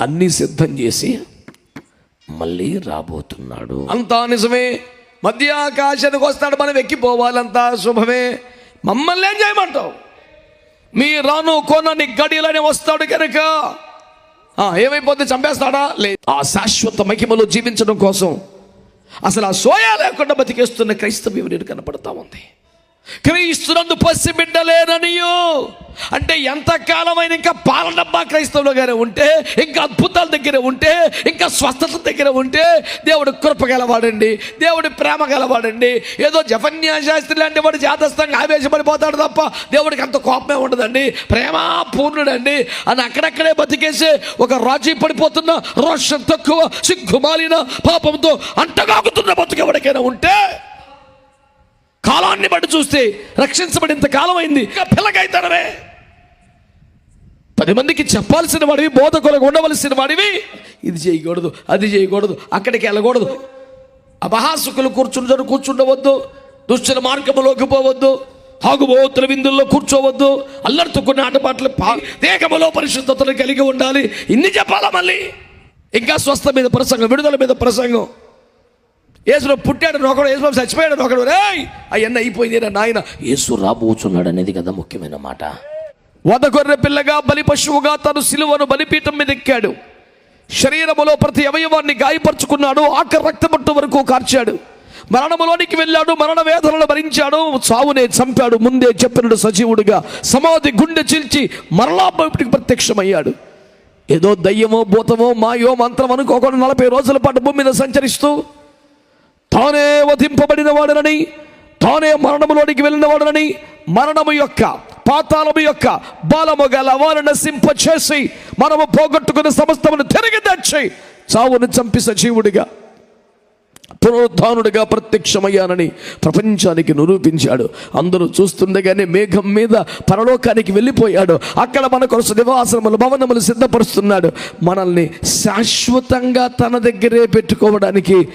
అన్నీ సిద్ధం చేసి మళ్ళీ రాబోతున్నాడు. అంతా నిజమే. మధ్య ఆకాశానికి వస్తాడు మనం ఎక్కిపోవాలంతా శుభమే. మమ్మల్ని ఏం చేయమంటావు? మీ రాను కొనని గడిలోనే వస్తాడు కనుక. ఏమైపోతే చంపేస్తాడా? లేదు. ఆ శాశ్వత మహిమలో జీవించడం కోసం అసలు ఆ సోయా లేకుండా బతికేస్తున్న క్రైస్తవ్యం నేను కనపడతా ఉంది. క్రీస్తునందు పసిబిడ్డలేననియో. అంటే ఎంతకాలమైన ఇంకా పాలడబ్బా క్రైస్తవులుగానే ఉంటే ఇంకా అద్భుతాల దగ్గర ఉంటే ఇంకా స్వస్థత దగ్గర ఉంటే దేవుడు కృప గలవాడండి దేవుడు ప్రేమ గలవాడండి. ఏదో జపన్యా శాస్త్రి లాంటి వాడు జాతస్థంగా ఆవేశపడిపోతాడు తప్ప దేవుడికి అంత కోపమే ఉండదండి. ప్రేమ పూర్ణుడండి అని అక్కడక్కడే బతికేసి ఒక రాజీ పడిపోతున్న రోషం తక్కువ సిగ్గుమాలిన పాపంతో అంటగాకుతున్న బతుకు ఉంటే కాలాన్ని బట్టి చూస్తే రక్షించబడినంత కాలం అయింది ఇంకా పిల్లకైతానరే పది మందికి చెప్పాల్సిన వాడివి బోధకులకు ఉండవలసిన వాడివి. ఇది చేయకూడదు అది చేయకూడదు అక్కడికి వెళ్ళకూడదు. అపహాసుకులు కూర్చుంటారు కూర్చుండవద్దు. దుశ్చల మార్గములోకి పోవద్దు. హాగుబోతుల విందుల్లో కూర్చోవద్దు. అల్లరితో కొన్ని ఆటపాటలు దేహములో పరిశుద్ధతను కలిగి ఉండాలి. ఇన్ని చెప్పాలా మళ్ళీ? ఇంకా స్వస్థ మీద ప్రసంగం విడుదల మీద ప్రసంగం. యేసులో పుట్టాడు ఒకడు యేసు చచ్చిపోయాడు ఒకడు రేయ్! అవన్నీ అయిపోయింది నాయన. యేసు రాబోతున్నాడు అనేది కదా ముఖ్యమైన మాట. వద గొర్రె పిల్లగా బలి పశువుగా తను సిలువను బలిపీఠం మీద ఎక్కాడు శరీరములో ప్రతి అవయవాన్ని గాయపరుచుకున్నాడు ఆఖరి రక్తమట్టు వరకు కార్చాడు. మరణములోనికి వెళ్ళాడు మరణ వేదనలు భరించాడు చావునే చంపాడు. ముందే చెప్పినడు సజీవుడిగా సమాధి గుండె చీల్చి మరలా బయటికి ప్రత్యక్షమయ్యాడు. ఏదో దయ్యమో భూతమో మాయో మంత్రం అనుకోకుండా నలభై రోజుల పాటు భూమి మీద సంచరిస్తూ తానే వధింపబడిన వాడనని తానే మరణములోనికి వెళ్ళిన వాడనని మరణము యొక్క పాతాళము యొక్క బలము గల వారిని నశింప చేసి మనము పోగొట్టుకున్న సమస్తమును తిరిగి తెచ్చి చావును చంపి సజీవుడిగా పునరుద్ధానుడిగా ప్రత్యక్షమయ్యానని ప్రపంచానికి నిరూపించాడు. అందరూ చూస్తుండగానే మేఘం మీద పరలోకానికి వెళ్ళిపోయాడు. అక్కడ మన కొరసు నివాసములు భవనములు సిద్ధపరుస్తున్నాడు. మనల్ని శాశ్వతంగా తన దగ్గరే పెట్టుకోవడానికి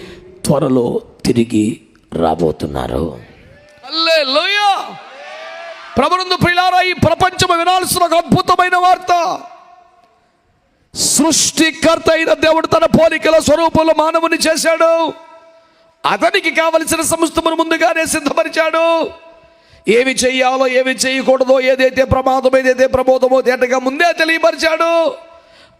త్వరలో తిరిగి రాబోతున్నారు. హల్లెలూయా. ప్రభునందు ప్రియులారా ఈ ప్రపంచం వినాల్సిన ఒక అద్భుతమైన వార్త. సృష్టికర్త అయిన దేవుడు తన పోలికల స్వరూపంలో మానవుని చేశాడు. అతనికి కావలసిన సమస్తమును ముందుగానే సిద్ధపరిచాడు. ఏమి చెయ్యాలో ఏమి చేయకూడదో ఏదైతే ప్రమాదం ఏదైతే ప్రమోదమో తేటగా ముందే తెలియపరిచాడు.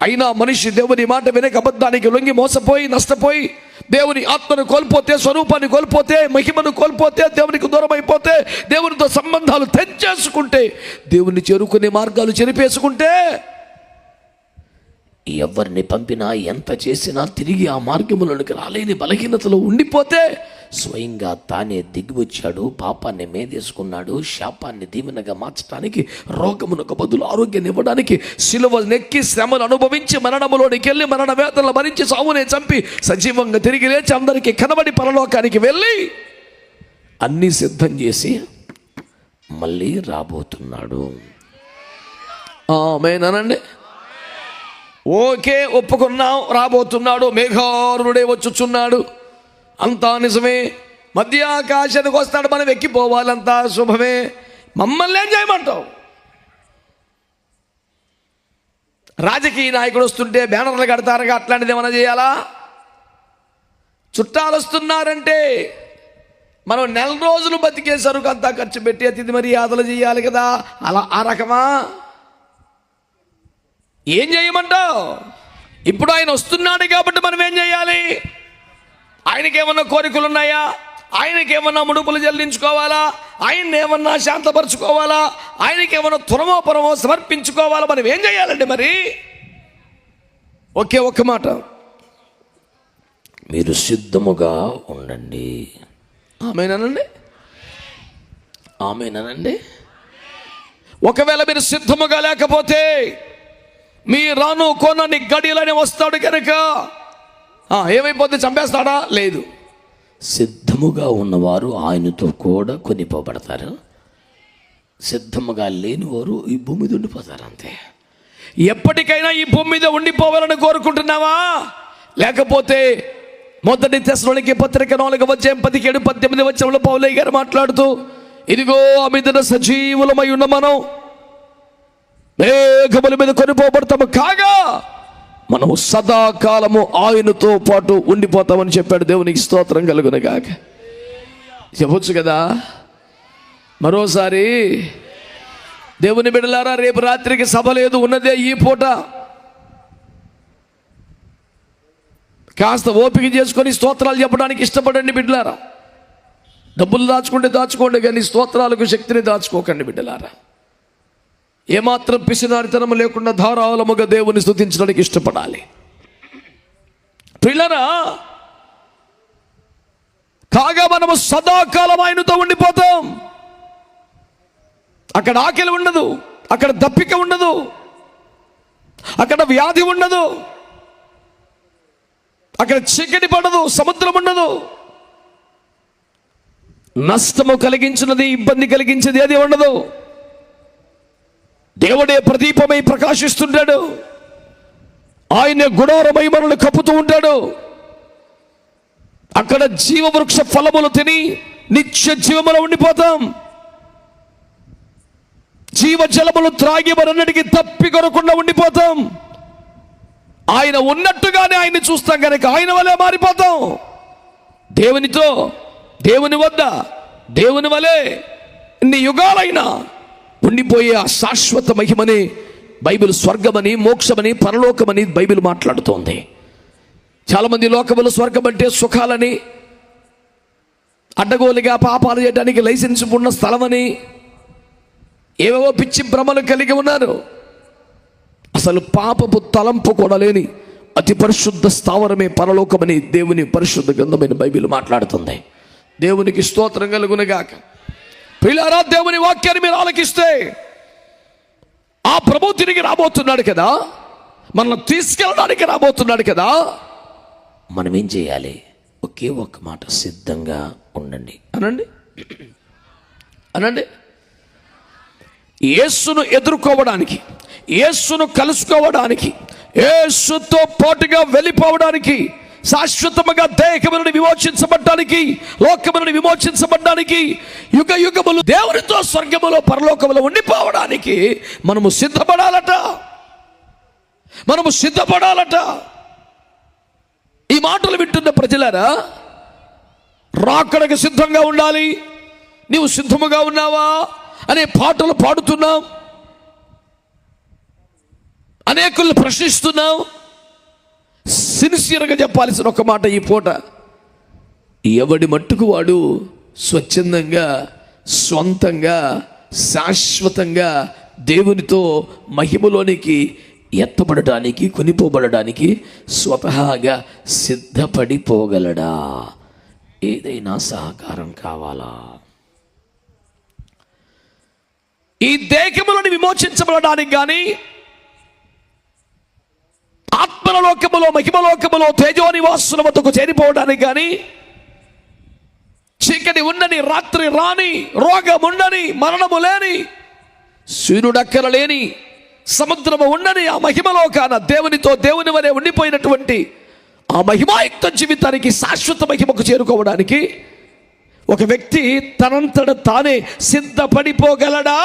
అయినా మనిషి దేవుని మాట వినక అబద్ధానికి లొంగి మోసపోయి నష్టపోయి దేవుని ఆత్మను కోల్పోతే స్వరూపాన్ని కోల్పోతే మహిమను కోల్పోతే దేవునికి దూరం అయిపోతే దేవునితో సంబంధాలు తెంచేసుకుంటే దేవుని చేరుకునే మార్గాలు చెరిపేసుకుంటే ఎవరిని పంపినా ఎంత చేసినా తిరిగి ఆ మార్గములోనికి రాలేని బలహీనతలో ఉండిపోతే స్వయంగా తానే దిగివచ్చాడు పాపాన్ని మేదేసుకున్నాడు శాపాన్ని దీవెనగా మార్చడానికి రోగమునకు బదులు ఆరోగ్యాన్ని ఇవ్వడానికి సిలువ నెక్కి శ్రమలు అనుభవించి మరణములోనికి వెళ్ళి మరణ వేతనలు భరించి సావునే చంపి సజీవంగా తిరిగి లేచి అందరికీ కనబడి పరలోకానికి వెళ్ళి అన్నీ సిద్ధం చేసి మళ్ళీ రాబోతున్నాడు. ఆమెనండి ఓకే ఒప్పుకున్నాం రాబోతున్నాడు మేఘారుడే వచ్చుచున్నాడు. అంతా నిజమే. మధ్య ఆకాశానికి వస్తాడు మనం ఎక్కిపోవాలంతా శుభమే. మమ్మల్ని ఏం చేయమంటావు? రాజకీయ నాయకుడు వస్తుంటే బ్యానర్లు కడతారుగా అట్లాంటిది ఏమైనా చేయాలా? చుట్టాలు వస్తున్నారంటే మనం నెల రోజులు బతికే సరుకు అంతా ఖర్చు పెట్టి అతిథి మర్యాదలు చేయాలి కదా. అలా ఆ రకమా? ఏం చేయమంటావు? ఇప్పుడు ఆయన వస్తున్నాడు కాబట్టి మనం ఏం చేయాలి? ఆయనకి ఏమన్నా కోరికలు ఉన్నాయా ఆయనకి ఏమన్నా ముడుపులు చెల్లించుకోవాలా? ఆయన ఏమన్నా శాంతపరచుకోవాలా? ఆయనకి ఏమన్నా తురమోపరమో సమర్పించుకోవాలా? మనం ఏం చేయాలండి మరి? ఒకే ఒక్క మాట. మీరు సిద్ధముగా ఉండండి. ఆమెనండి ఆమెనండి ఒకవేళ మీరు సిద్ధముగా లేకపోతే మీ రాను కొనని గడియలని వస్తాడు కనుక ఏమైపోతే చంపేస్తాడా? లేదు. సిద్ధముగా ఉన్నవారు ఆయనతో కూడా కొనిపోబడతారు. సిద్ధముగా లేనివారు ఈ భూమి మీద ఉండిపోతారు అంతే. ఎప్పటికైనా ఈ భూమి మీద ఉండిపోవాలని కోరుకుంటున్నావా? లేకపోతే మొదటి తెశలోనికి పత్రిక నాలుగు వచ్చే పదిహేడు పద్దెనిమిది వచ్చంలో పౌలయ్య గారు మాట్లాడుతూ ఇదిగో ఆ మీద సజీవులమై ఉన్న మనం మీద కొనిపోబడతాము. కాగా మనము సదాకాలము ఆయనతో పాటు ఉండిపోతామని చెప్పాడు దేవునికి స్తోత్రం కలుగునగాక. చెప్పొచ్చు కదా? మరోసారి దేవుని బిడలారా రేపు రాత్రికి సభ లేదు ఉన్నదే ఈ పూట. కాస్త ఓపిక చేసుకొని స్తోత్రాలు చెప్పడానికి ఇష్టపడండి బిడ్డలారా. డబ్బులు దాచుకుంటే దాచుకోండి కానీ స్తోత్రాలకు శక్తిని దాచుకోకండి బిడ్డలారా. ఏమాత్రం పిసినారితనం లేకుండా ధారాళముగా దేవుని స్థుతించడానికి ఇష్టపడాలి. పిల్లరా కాగా మనము సదాకాలం ఆయనతో ఉండిపోతాం. అక్కడ ఆకలి ఉండదు అక్కడ దప్పిక ఉండదు అక్కడ వ్యాధి ఉండదు అక్కడ చీకటి పడదు సముద్రం ఉండదు. నష్టము కలిగించినది ఇబ్బంది కలిగించేది అది ఉండదు. దేవుడే ప్రదీపమై ప్రకాశిస్తుంటాడు. ఆయన గుడారమై మనల్ని కప్పుతూ ఉంటాడు. అక్కడ జీవవృక్ష ఫలములు తిని నిత్య జీవములో ఉండిపోతాం. జీవ జలములు త్రాగి మరన్నటికి తప్పి కొరకుండా ఉండిపోతాం. ఆయన ఉన్నట్టుగానే ఆయన్ని చూస్తాం కనుక ఆయన వలె మారిపోతాం. దేవునితో దేవుని వద్ద దేవుని వలె ఇన్ని యుగాలైనా ఉండిపోయే ఆ శాశ్వత మహిమని బైబిల్ స్వర్గమని మోక్షమని పరలోకమని బైబిల్ మాట్లాడుతోంది. చాలామంది లోకములు స్వర్గం అంటే సుఖాలని అడ్డగోలుగా పాపాలు చేయడానికి లైసెన్స్ ఉన్న స్థలమని ఏవేవో పిచ్చి భ్రమలు కలిగి ఉన్నారు. అసలు పాపపు తలంపు కూడా లేని అతి పరిశుద్ధ స్థావరమే పరలోకమని దేవుని పరిశుద్ధ గ్రంథమైన బైబిల్ మాట్లాడుతుంది. దేవునికి స్తోత్రం కలుగునగాక. పిల్లారా దేవుని వాక్యాన్ని మీరు ఆలకిస్తే ఆ ప్రభు తిరిగి రాబోతున్నాడు కదా? మనల్ని తీసుకెళ్ళడానికి రాబోతున్నాడు కదా? మనం ఏం చేయాలి? ఒకే ఒక్క మాట సిద్ధంగా ఉండండి. అనండి. అనండి. యేసును ఎదుర్కోవడానికి యేసును కలుసుకోవడానికి యేసుతో పాటుగా వెళ్ళిపోవడానికి శాశ్వతముగా దేహములను విమోచించబడ్డానికి లోకములను విమోచించబడ్డానికి యుగ యుగములు దేవునితో స్వర్గములో పరలోకములో ఉండిపోవడానికి మనము సిద్ధపడాలట. మనము సిద్ధపడాలట. ఈ మాటలు వింటున్న ప్రజలారా రాకడకు సిద్ధంగా ఉండాలి. నీవు సిద్ధముగా ఉన్నావా అనే పాటలు పాడుతున్నాం. అనేకులను ప్రశ్నిస్తున్నాం. సిన్సియర్గా చెప్పాల్సిన ఒక మాట ఈ పూట. ఎవడి మట్టుకు వాడు స్వచ్ఛందంగా స్వంతంగా శాశ్వతంగా దేవునితో మహిమలోనికి ఎత్తబడటానికి కొనిపోబడటానికి స్వతహాగా సిద్ధపడిపోగలడా? ఏదైనా సహకారం కావాలా? ఈ దేహములను విమోచించబడడానికి కానీ ఆత్మల లోకములో మహిమలోకములో తేజో నివాసుల వద్దకు చేరిపోవడానికి కానీ చీకటి ఉండని రాత్రి రాని రోగం ఉండని మరణము లేని సూర్యుడక్కర లేని సముద్రము ఉండని ఆ మహిమలోకాన దేవునితో దేవుని వలె ఉండిపోయినటువంటి ఆ మహిమాయుక్త జీవితానికి శాశ్వత మహిమకు చేరుకోవడానికి ఒక వ్యక్తి తనంతట తానే సిద్ధపడిపోగలడా?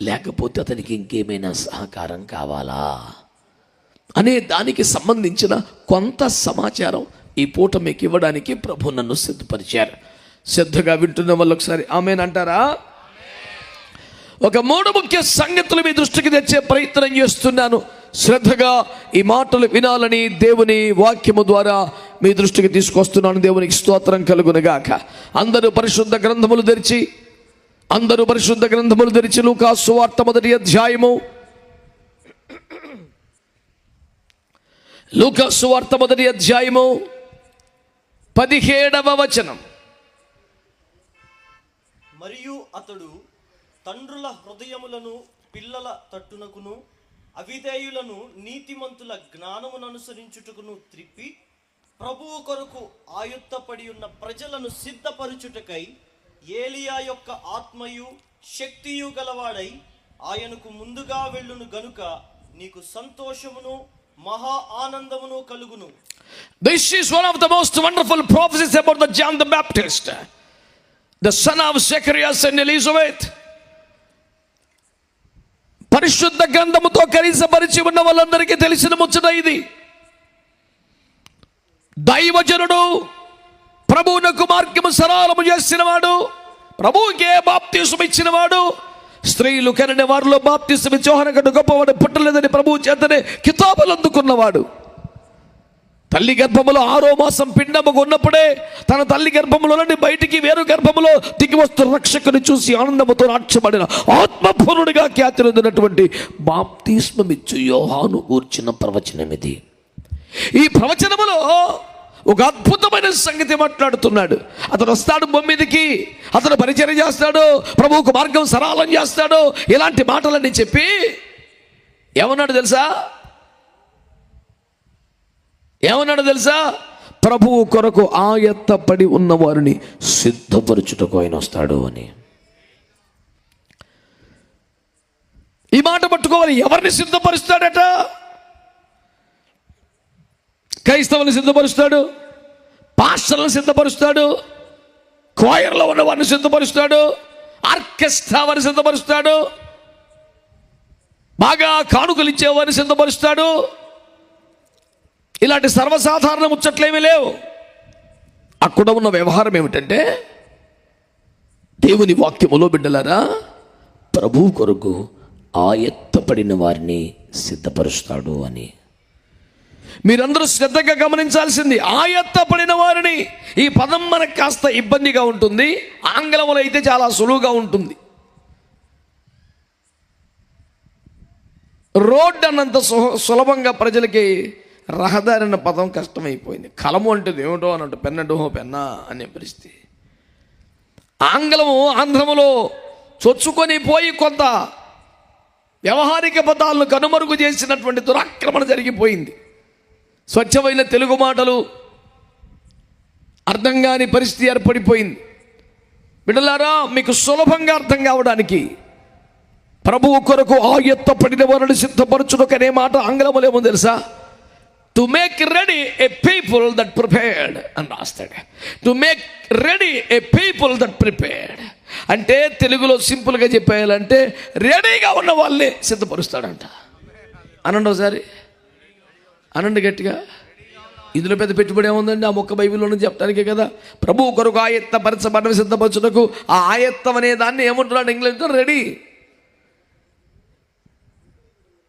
లేకపోతే అతనికి ఇంకేమైనా సహకారం కావాలా? అనే దానికి సంబంధించిన కొంత సమాచారం ఈ పూట మీకు ఇవ్వడానికి ప్రభు నన్ను సిద్ధపరిచారు. శ్రద్ధగా వింటున్న వాళ్ళు ఒకసారి ఆమెనంటారా ఒక మూడు ముఖ్య సంగతులు మీ దృష్టికి తెచ్చే ప్రయత్నం చేస్తున్నాను. శ్రద్ధగా ఈ మాటలు వినాలని దేవుని వాక్యము ద్వారా మీ దృష్టికి తీసుకొస్తున్నాను. దేవునికి స్తోత్రం కలుగునగాక. అందరూ పరిశుద్ధ గ్రంథములు తెరిచి అందరూ పరిశుద్ధ గ్రంథములు తెరిచి లూకా సువార్త మొదటి అధ్యాయము లూకా సువార్త మొదటి అధ్యాయము పదిహేడవ వచనం. మరియు అతడు తండ్రుల హృదయములను పిల్లల తట్టునకును అవిధేయులను నీతిమంతుల జ్ఞానమును అనుసరించుటకును త్రిప్పి ప్రభువు కొరకు ఆయుత్తపడి ఉన్న ప్రజలను సిద్ధపరచుటకై ఏలియా యొక్క ఆత్మయు శక్తియు గలవాడై ఆయనకు ముందుగా వెళ్ళును గనుక నీకు సంతోషమును మహా ఆనందమును కలుగును this is one of the most wonderful prophecies about the John the Baptist the son of Zacharias and Elizabeth పరిశుద్ధ గ్రంథముతో కనీసపరిచి ఉన్న వాళ్ళందరికీ తెలిసిన ముచ్చట ఇది దైవజనుడు ప్రభువునకు మార్గము సరళము చేసినవాడు ప్రభువుకే బాప్తీసం ఇచ్చినవాడు స్త్రీలు కనని వారిలో బాప్తీసం ఇచ్చి యోహానకంటే గొప్పవాడు పుట్టలేదని ప్రభువు చేతనే కితాబులు అందుకున్నవాడు. తల్లి గర్భములో ఆరో మాసం పిండముగా ఉన్నప్పుడే తన తల్లి గర్భములో నుండి బయటికి వేరు గర్భములో దిగి వస్తున్న రక్షకుని చూసి ఆనందముతో నాట్యబడిన ఆత్మపూర్ణుడిగా ఖ్యాతి నొందినటువంటి బాప్తిస్మమిచ్చు యోహాను కూర్చిన ప్రవచనం ఇది ఈ ప్రవచనములో ఒక అద్భుతమైన సంగతి మాట్లాడుతున్నాడు. అతను వస్తాడు భూమి మీదకి అతను పరిచయం చేస్తాడు ప్రభువుకు మార్గం సరళం చేస్తాడు ఇలాంటి మాటలన్నీ చెప్పి ఏమన్నాడు తెలుసా? ఏమన్నాడు తెలుసా? ప్రభువు కొరకు ఆయత్తపడి ఉన్న వారిని సిద్ధపరచుటకు ఆయన వస్తాడు అని. ఈ మాట పట్టుకోవాలి. ఎవరిని సిద్ధపరుస్తాడట? క్రైస్తవుని సిద్ధపరుస్తాడు పాస్టర్లను సిద్ధపరుస్తాడు క్వాయర్లో ఉన్న వారిని సిద్ధపరుస్తాడు ఆర్కెస్ట్రా వారిని సిద్ధపరుస్తాడు బాగా కానుకలు ఇచ్చేవారిని సిద్ధపరుస్తాడు. ఇలాంటి సర్వసాధారణ ముచ్చట్లేమీ లేవు. అక్కడ ఉన్న వ్యవహారం ఏమిటంటే దేవుని వాక్యములో బిడ్డలారా ప్రభు కొరకు ఆయత్తపడిన వారిని సిద్ధపరుస్తాడు అని. మీరందరూ శ్రద్ధగా గమనించాల్సింది ఆయత్తపడిన వారిని ఈ పదం మనకు కాస్త ఇబ్బందిగా ఉంటుంది. ఆంగ్లంలో అయితే చాలా సులువుగా ఉంటుంది. రోడ్ అన్నంత సులభంగా ప్రజలకి రహదారి అన్న పదం కష్టమైపోయింది. కలము అంటే ఏమిటో అన్నట్టు పెన్నడోహో పెన్నా అనే పరిస్థితి. ఆంగ్లము ఆంధ్రములో చొచ్చుకొని పోయి కొంత వ్యవహారిక పదాలను కనుమరుగు చేసినటువంటి దురాక్రమణ జరిగిపోయింది. స్వచ్ఛమైన తెలుగు మాటలు అర్థం కాని పరిస్థితి ఏర్పడిపోయింది. బిడ్డలారా మీకు సులభంగా అర్థం కావడానికి ప్రభువు కొరకు ఆయత్తపడిన వారిని సిద్ధపరచుటకు అనే మాట ఆంగ్లములో ఏమో తెలుసా? To make ready a people that prepared అని రాస్తాడు. To make ready a people that prepared అంటే తెలుగులో సింపుల్గా చెప్పేయాలంటే రెడీగా ఉన్న వాళ్ళని సిద్ధపరుస్తాడంట. అనండి ఒకసారి. అనండి గట్టిగా. ఇందులో పెద్ద పెట్టుబడి ఏముందండి? ఆ మొక్క బైబిల్లోనే చెప్పడానికే కదా. ప్రభు కొరకు ఆయత్త పరచబడిన సిద్ధపరచుటకు ఆ ఆయత్తం అనే దాన్ని ఏమంటున్నాడు ఇంగ్లీష్లో ready.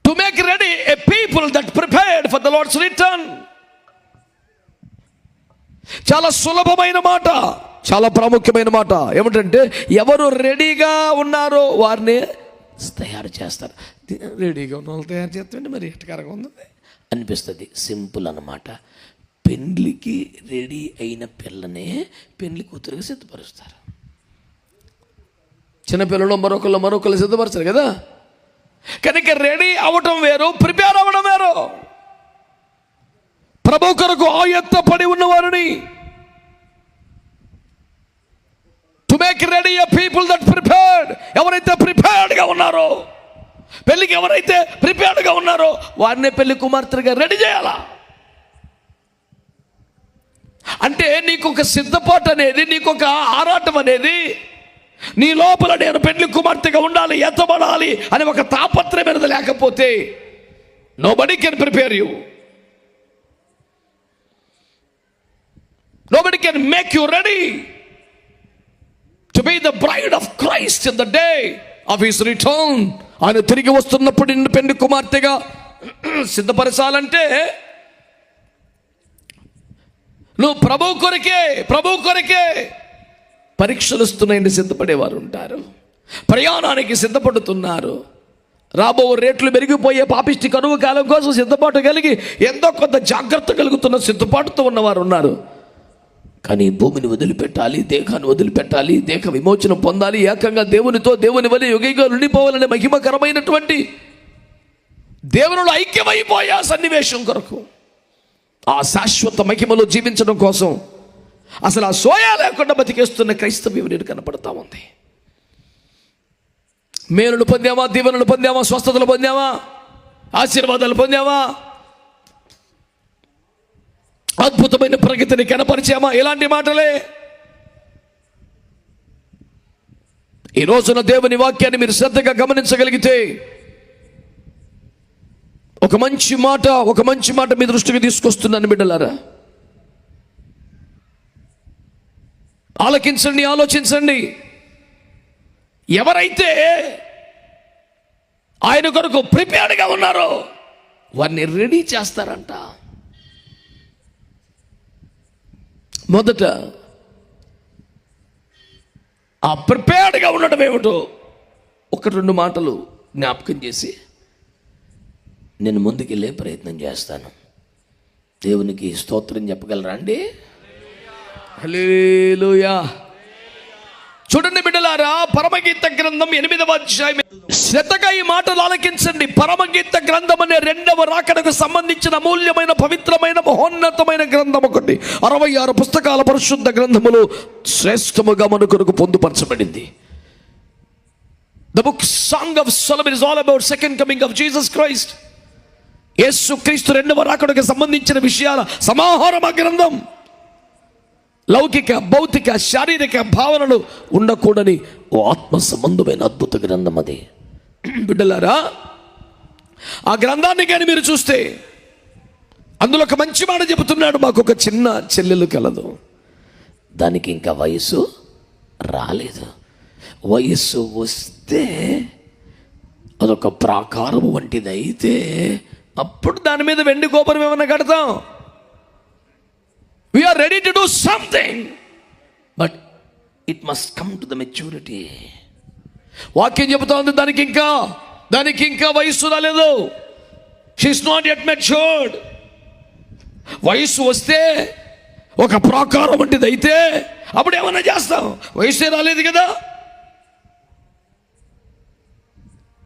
To make ready a people that prepared for the Lord's return. చాలా సులభమైన మాట చాలా ప్రాముఖ్యమైన మాట. ఏమిటంటే ఎవరు రెడీగా ఉన్నారో వారిని తయారు చేస్తారు. రెడీగా ఉన్న వాళ్ళు తయారు చేస్తుంటే మరి ఎట్టకారంగా ఉంది? అనిపిస్తుంది. సింపుల్ అన్నమాట. పెండ్లికి రెడీ అయిన పిల్లనే పెండ్లి కూతురుగా సిద్ధపరుస్తారు. చిన్నపిల్లలు మరొకళ్ళు మరొకళ్ళు సిద్ధపరచరు కదా? కనుక రెడీ అవటం వేరు ప్రిపేర్ అవ్వడం వేరు. ప్రభు కొరకు ఆయత్త పడి ఉన్నవారిని to make ready a people that prepared ఎవరైతే ప్రిపేర్డ్గా ఉన్నారో. పెళ్ళికి ఎవరైతే ప్రిపేర్డ్గా ఉన్నారో వారినే పెళ్ళి కుమార్తెగా రెడీ చేయాలా? అంటే నీకు ఒక సిద్ధపాటు అనేది నీకు ఒక ఆరాటం అనేది నీ లోపల నేను పెళ్ళి కుమార్తెగా ఉండాలి ఎత్తబడాలి అని ఒక తాపత్రయం అనేది లేకపోతే nobody can prepare you nobody can make you ready to be the bride of Christ in the day of his return ఆయన తిరిగి వస్తున్నప్పుడు నిన్ను పెండు కుమార్తెగా సిద్ధపరచాలంటే నువ్వు ప్రభు కొరకే ప్రభు కొరకే పరీక్షలు వస్తున్నాయని సిద్ధపడేవారు ఉంటారు. ప్రయాణానికి సిద్ధపడుతున్నారు. రాబో రేట్లు మెరిగిపోయే పాపిష్టి కరువు కాలం కోసం సిద్ధపాటు కలిగి ఎంతో కొంత జాగ్రత్త కలుగుతున్న సిద్ధపాటుతో ఉన్నవారు ఉన్నారు. కానీ భూమిని వదిలిపెట్టాలి దేహాన్ని వదిలిపెట్టాలి దేహ విమోచనం పొందాలి ఏకంగా దేవునితో దేవుని వల్ల యుగంగా ఉండిపోవాలనే మహిమకరమైనటువంటి దేవునిలో ఐక్యమైపోయా ఆ సన్నివేశం కొరకు ఆ శాశ్వత మహిమలో జీవించడం కోసం అసలు ఆ సోయా లేకుండా బతికేస్తున్న క్రైస్తవ్యం నేను కనపడతా ఉంది. మేలును పొందామా దీవెనలు పొందామా స్వస్థతలు పొందామా ఆశీర్వాదాలు పొందామా అద్భుతమైన ప్రగతిని కనపరిచామా? ఇలాంటి మాటలే? ఈ రోజున దేవుని వాక్యాన్ని మీరు శ్రద్ధగా గమనించగలిగితే ఒక మంచి మాట ఒక మంచి మాట మీ దృష్టికి తీసుకొస్తున్నాను బిడ్డలారా. ఆలకించండి ఆలోచించండి. ఎవరైతే ఆయన కొరకు ప్రిపేర్డ్గా ఉన్నారో వారిని రెడీ చేస్తారంట. మొదట ఆ ప్రిపేర్డ్గా ఉండడం ఏమిటో ఒక రెండు మాటలు జ్ఞాపకం చేసి నేను ముందుకెళ్ళే ప్రయత్నం చేస్తాను. దేవునికి స్తోత్రం చెప్పగలరా అండి? హల్లెలూయా. చూడండి బిడ్డలారా పరమగీత గ్రంథం ఎనిమిదవ అధ్యాయం శ్రద్ధగా ఈ మాటలు ఆలకించండి. పరమగీత గ్రంథం అనే రెండవ రాకడకు సంబంధించిన అమూల్యమైన పవిత్రమైన మహోన్నతమైన గ్రంథం ఒకటి. అరవై ఆరు పుస్తకాల పరిశుద్ధ గ్రంథములు శ్రేష్టముగా మన కొరకు పొందుపరచబడింది. The book song of Solomon is all about second coming of Jesus Christ యేసు క్రీస్తు రెండవ రాకడకు సంబంధించిన విషయాల సమాహారం ఆ గ్రంథం. లౌకిక భౌతిక శారీరక భావనలు ఉండకూడని ఓ ఆత్మ సంబంధమైన అద్భుత గ్రంథం అది. బిడ్డలారా ఆ గ్రంథాన్ని కానీ మీరు చూస్తే అందులో ఒక మంచి మాట చెబుతున్నాడు మాకు ఒక చిన్న చెల్లెలు కలదు. దానికి ఇంకా వయసు రాలేదు. వయస్సు వస్తే అదొక ప్రాకారం వంటిది అయితే అప్పుడు దాని మీద వెండి గోపురం ఏమైనా కడతాం? We are ready to do something but it must come to the maturity వాక్యం చెబుతోంది దానికి ఇంకా దానికి ఇంకా వయస్సు రాలేదు. షీఈస్ నాట్ ఎట్ మెచ్యూర్డ్ వయస్సు వస్తే ఒక ప్రాకారం వంటిది అయితే అప్పుడు ఏమన్నా చేస్తాం? వయసు రాలేదు కదా.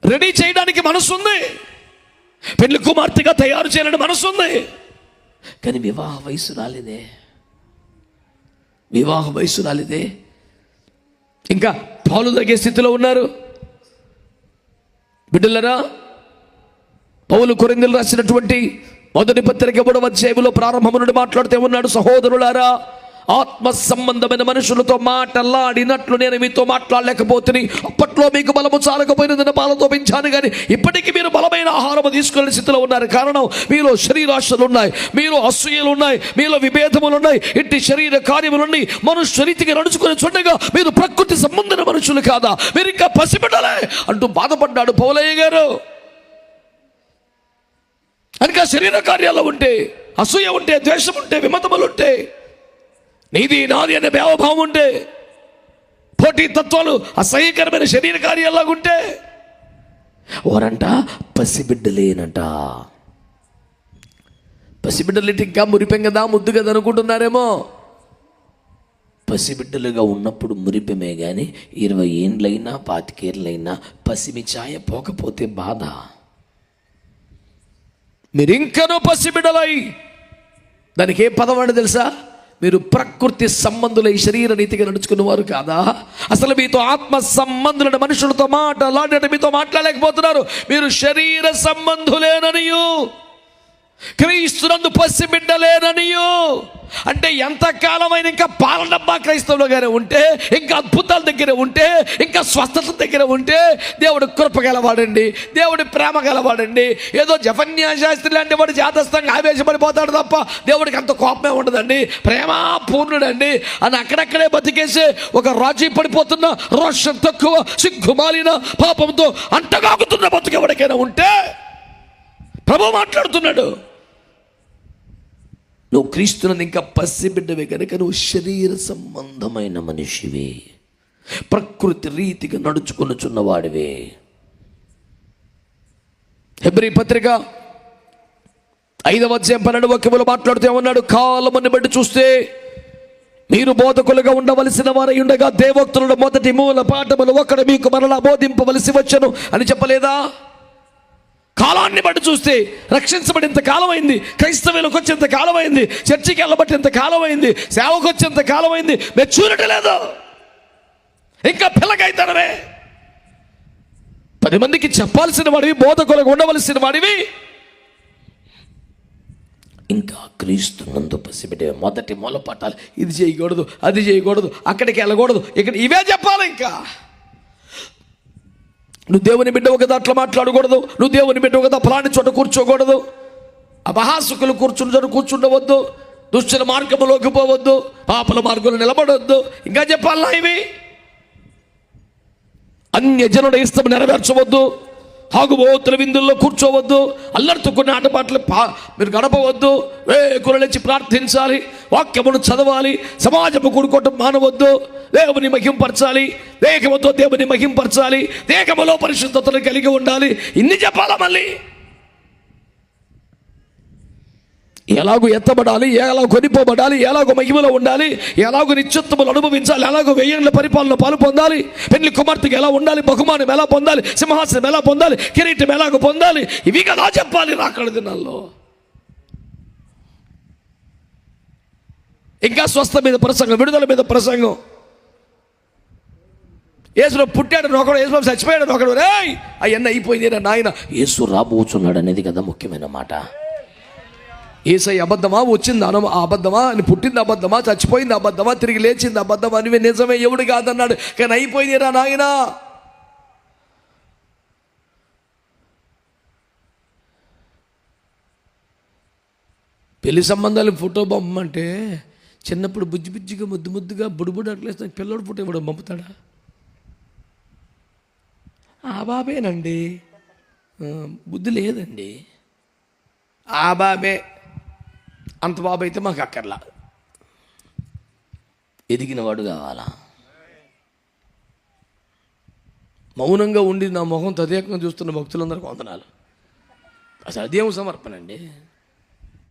రెడీ చేయడానికి మనసు ఉంది పెళ్ళి కుమార్తెగా తయారు చేయాలని మనసు ఉంది కానీ వివాహ వయసు రాలేదే. వివాహ వయసు రాలేదే. ఇంకా పాలు తగ్గే స్థితిలో ఉన్నారు. బిడ్డలరా పౌలు కొరిందులు రాసినటువంటి మొదటి పత్రిక కూడా అధ్యాయంలో ప్రారంభము నుండి మాట్లాడుతూ ఉన్నాడు సహోదరులారా ఆత్మ సంబంధమైన మనుషులతో మాటలాడినట్లు నేను మీతో మాట్లాడలేకపోతుంది అప్పట్లో మీకు బలము చాలకపోయిన పాలతో పెంచాను కానీ ఇప్పటికీ మీరు బలమైన ఆహారం తీసుకునే స్థితిలో ఉన్నారు. కారణం మీలో శరీరాశలు ఉన్నాయి మీలో అసూయలు ఉన్నాయి మీలో విభేదములు ఉన్నాయి ఇట్టి శరీర కార్యములన్నీ మనుష్య రీతిగా నడుచుకుని చూడగా మీరు ప్రకృతి సంబంధమైన మనుషులు కాదా? మీరు ఇంకా పసిబిడ్డలే అంటూ బాధపడ్డాడు పౌలయ్య గారు. కనుక శరీర కార్యాలు ఉంటే అసూయ ఉంటే ద్వేషం ఉంటే విమతములు ఉంటే నీది నాది అనే భేవభావం ఉంటే పోటీ తత్వాలు అసహ్యకరమైన శరీర కార్యాలాగుంటే వారంట పసిబిడ్డలేనంట. పసిబిడ్డలు ఇంకా మురిపెం కదా ముద్దు కదా అనుకుంటున్నారేమో పసిబిడ్డలుగా ఉన్నప్పుడు మురిపెమే కానీ ఇరవై ఏండ్లైనా పాతికేళ్ళైనా పసిమి ఛాయ పోకపోతే బాధ. మీరు పసిబిడ్డలై. దానికి ఏ పదం అంటే తెలుసా? మీరు ప్రకృతి సంబంధులై శరీర నీతిగా నడుచుకున్న వారు కాదా? అసలు మీతో ఆత్మ సంబంధులైన మనుషులతో మాట్లాడినట్టు మీతో మాట్లాడలేకపోతున్నారు. మీరు శరీర సంబంధులేననియు. క్రీస్తునందు పసిబిడ్డలేననియు. అంటే ఎంతకాలమైన ఇంకా పాలడబ్బా క్రైస్తవులుగానే ఉంటే ఇంకా అద్భుతాల దగ్గర ఉంటే ఇంకా స్వస్థత దగ్గర ఉంటే దేవుడు కృప గలవాడండి దేవుడి ప్రేమ గలవాడండి. ఏదో జఫన్యా శాస్త్రి లాంటి వాడు జాతస్థంగా ఆవేశపడిపోతాడు తప్ప దేవుడికి అంత కోపమే ఉండదండి. ప్రేమ పూర్ణుడండి అని అక్కడక్కడే బతికేసి ఒక రాజీ పడిపోతున్న రోషం తక్కువ సిగ్గుమాలిన పాపంతో అంటగాకుతున్న బతుకెవడికైనా ఉంటే ప్రభు మాట్లాడుతున్నాడు. నువ్వు క్రీస్తునందు ఇంకా పసిబిడ్డవే కనుక నువ్వు శరీర సంబంధమైన మనిషివే. ప్రకృతి రీతిగా నడుచుకొనుచున్నవాడివే. హెబ్రి పత్రిక ఐదవ అధ్యాయం పన్నెండు వాక్యములు మాట్లాడుతూ ఏమన్నాడు? కాలమని బట్టి చూస్తే మీరు బోధకులుగా ఉండవలసిన వారై ఉండగా దేవోక్తుల మొదటి మూల పాఠములు ఒకడు మీకు మరలా బోధింపవలసి వచ్చను అని చెప్పలేదా? కాలాన్ని బట్టి చూస్తే రక్షించబడేంత కాలమైంది క్రైస్తవులకు వచ్చేంత కాలమైంది చర్చికి వెళ్ళబట్టేంత కాలమైంది సేవకు వచ్చేంత కాలమైంది మెచ్యూరిటీ లేదు. ఇంకా పిల్లకైతానమే పది మందికి చెప్పాల్సిన వాడివి బోధకులకు ఉండవలసిన వాడివి. ఇంకా క్రీస్తు నందు మొదటి మూల పట్టాలి ఇది చేయకూడదు అది చేయకూడదు అక్కడికి వెళ్ళకూడదు ఇక్కడ ఇవే చెప్పాలి ఇంకా. నువ్వు దేవుని బిడ్డ కదా అట్లా మాట్లాడకూడదు. నువ్వు దేవుని బిడ్డ కదా ఫలాని చోట కూర్చోకూడదు. అపహాసుకులు కూర్చుని చోట కూర్చుండవద్దు. దుష్టుల మార్గంలోకి పోవద్దు. పాపల మార్గంలో నిలబడవద్దు ఇంకా చెప్పాలా ఇవి? అన్య జనుల ఇష్టం నెరవేర్చవద్దు. తాగుబోతుల విందుల్లో కూర్చోవద్దు అల్లరితో కొన్ని ఆటపాటలు పా మీరు గడపవద్దు. వే వేకురలించి ప్రార్థించాలి వాక్యమును చదవాలి సమాజము కూడుకోవటం మానవద్దు. దేవుని మహింపరచాలి దేహముతో దేవుని మహింపరచాలి దేహములో పరిశుద్ధతను కలిగి ఉండాలి. ఇన్ని చెప్పాలా మళ్ళీ? ఎలాగో ఎత్తబడాలి ఎలాగో కొనిపోబడాలి ఎలాగో మహిమలో ఉండాలి ఎలాగో నిత్యత్వములు అనుభవించాలి ఎలాగో వెయ్యేళ్ళ పరిపాలన పాలు పొందాలి పెళ్ళి కుమార్తెకి ఎలా ఉండాలి బహుమానం ఎలా పొందాలి సింహాసనం ఎలా పొందాలి కిరీటం ఎలాగ పొందాలి ఇవి కదా చెప్పాలి రాకడ దినాల్లో. ఇంకా స్వస్థ మీద ప్రసంగం విడుదల మీద ప్రసంగం. యేసులో పుట్టాడు ఒకడు యేసు చచ్చిపోయాడు ఒకడు రే అవన్నీ అయిపోయింది నాయన. యేసు రాబోచున్నాడు అనేది కదా ముఖ్యమైన మాట. ఏసై అబద్ధమా? వచ్చింది అన అబద్ధమా? అని పుట్టింది అబద్ధమా? చచ్చిపోయింది అబద్ధమా? తిరిగి లేచింది అబద్ధమా? అని నిజమే ఎవడు కాదన్నాడు. కానీ అయిపోయింది రా నాయన. పెళ్ళి సంబంధాలు ఫోటో పంపమంటే చిన్నప్పుడు బుజ్జి బుజ్జిగా ముద్దు ముద్దుగా బుడుబుడు అట్లేస్తే పిల్లోడు ఫోటో ఇవ్వడం పంపుతాడా? ఆ బాబేనండి. బుద్ధి లేదండి. ఆ బాబే. అంత బాబు అయితే మాకు అక్కర్లా. ఎదిగిన వాడు కావాలా? మౌనంగా ఉండి నా మొహం తదేకంగా చూస్తున్న భక్తులందరికీ వందనాలు. అసలు అదేం సమర్పణ అండి?